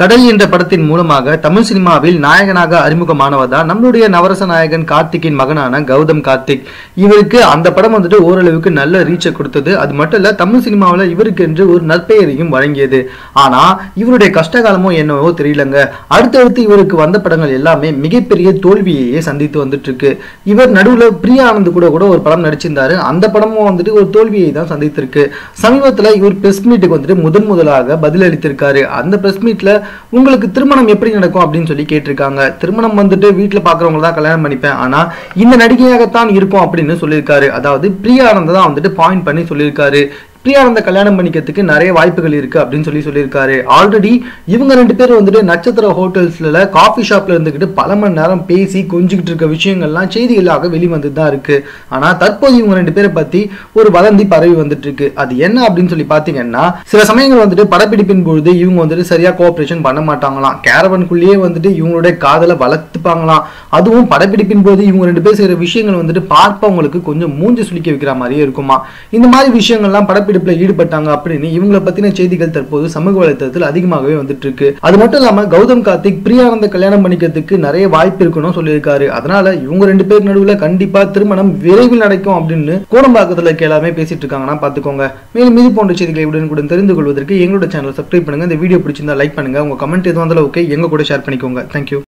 கடல் என்ற படத்தின் மூலமாக தமிழ் சினிமாவில் நாயகனாக அறிமுகமானவர் தான் நம்மளுடைய நவரச நாயகன் கார்த்திக்கின் மகனான கௌதம் கார்த்திக். இவருக்கு அந்த படம் வந்துட்டு ஓரளவுக்கு நல்ல ரீச்சை கொடுத்தது. அது மட்டும் இல்ல தமிழ் சினிமாவில் இவருக்கு என்று ஒரு நற்பெயரையும் வழங்கியது. ஆனா இவருடைய கஷ்டகாலமோ என்னவோ தெரியலங்க. அடுத்தடுத்து இவருக்கு வந்த படங்கள் எல்லாமே மிகப்பெரிய தோல்வியையே சந்தித்து வந்துட்டு இருக்கு இவர் நடுவில் பிரியா ஆனந்த் கூட கூட ஒரு படம் நடிச்சிருந்தாரு. அந்த படமும் வந்துட்டு ஒரு தோல்வியை தான் சந்தித்திருக்கு. சமீபத்தில் இவர் பிரஸ் மீட்டுக்கு வந்துட்டு முதன் முதலாக பதிலளித்திருக்காரு. அந்த பிரஸ் மீட்ல உங்களுக்கு திருமணம் எப்படி நடக்கும் அப்படின்னு சொல்லி கேட்டிருக்காங்க. திருமணம் வந்துட்டு வீட்டுல பார்க்குறவங்க தான் கல்யாணம் பண்ணிப்பேன். ஆனா இந்த நடிகையாகத்தான் இருக்கும் அப்படின்னு சொல்லியிருக்காரு. அதாவது பிரியானந்த தான் வந்துட்டு பாயிண்ட் பண்ணி சொல்லியிருக்காரு. பிரியானந்த கல்யாணம் பண்ணிக்கிறதுக்கு நிறைய வாய்ப்புகள் இருக்கு அப்படின்னு சொல்லி சொல்லியிருக்காரு. ஆல்ரெடி இவங்க ரெண்டு பேரும் வந்துட்டு நட்சத்திர ஹோட்டல்ஸ்ல காஃபி ஷாப்ல இருந்துகிட்டு பல மணி நேரம் பேசி கொஞ்சிக்கிட்டு இருக்க விஷயங்கள்லாம் செய்திகளாக வெளிவந்து தான் இருக்கு. ஆனா தற்போது இவங்க ரெண்டு பேரை பத்தி ஒரு வதந்தி பரவி வந்துட்டு இருக்கு அது என்ன அப்படின்னு சொல்லி பாத்தீங்கன்னா சில சமயங்கள் வந்துட்டு படப்பிடிப்பின் பொழுது இவங்க வந்துட்டு சரியா கோஆபரேஷன் பண்ண மாட்டாங்களாம். கேரவனுக்குள்ளேயே வந்துட்டு இவங்களுடைய காதலை வளர்த்துப்பாங்களாம். அதுவும் படப்பிடிப்பின் போது இவங்க ரெண்டு பேர் செய்யற விஷயங்கள் வந்துட்டு பார்ப்பவங்களுக்கு கொஞ்சம் மூஞ்சி சுளிக்க வைக்கிற மாதிரியே இருக்குமா இந்த மாதிரி விஷயங்கள்லாம் படப்பிடிப்புல ஈடுபட்டாங்க அப்படின்னு இவங்களை பத்தின செய்திகள் தற்போது சமூக வலைத்தளத்தில் அதிகமாகவே வந்துட்டு இருக்கு அது மட்டும் இல்லாம கௌதம் கார்த்திக் பிரியானந்த கல்யாணம் பண்ணிக்கிறதுக்கு நிறைய வாய்ப்பு இருக்குன்னு சொல்லியிருக்காரு. அதனால இவங்க ரெண்டு பேர் நடுவுல கண்டிப்பா திருமணம் விரைவில் நடக்கும் அப்படின்னு கோடம்பாக்கத்துல இருக்க எல்லாமே பேசிட்டு இருக்காங்கன்னா பாத்துக்கோங்க. மேலும் இது போன்ற செய்திகளை உடனுக்குடன் தெரிந்து கொள்வதற்கு எங்களோட சேனல் சப்ஸ்கிரைப் பண்ணுங்க. இந்த வீடியோ பிடிச்சிருந்தா லைக் பண்ணுங்க. உங்க கமெண்ட் எதுவும் வந்தாலும் ஓகே எங்க கூட ஷேர் பண்ணிக்கோங்க. தேங்க்யூ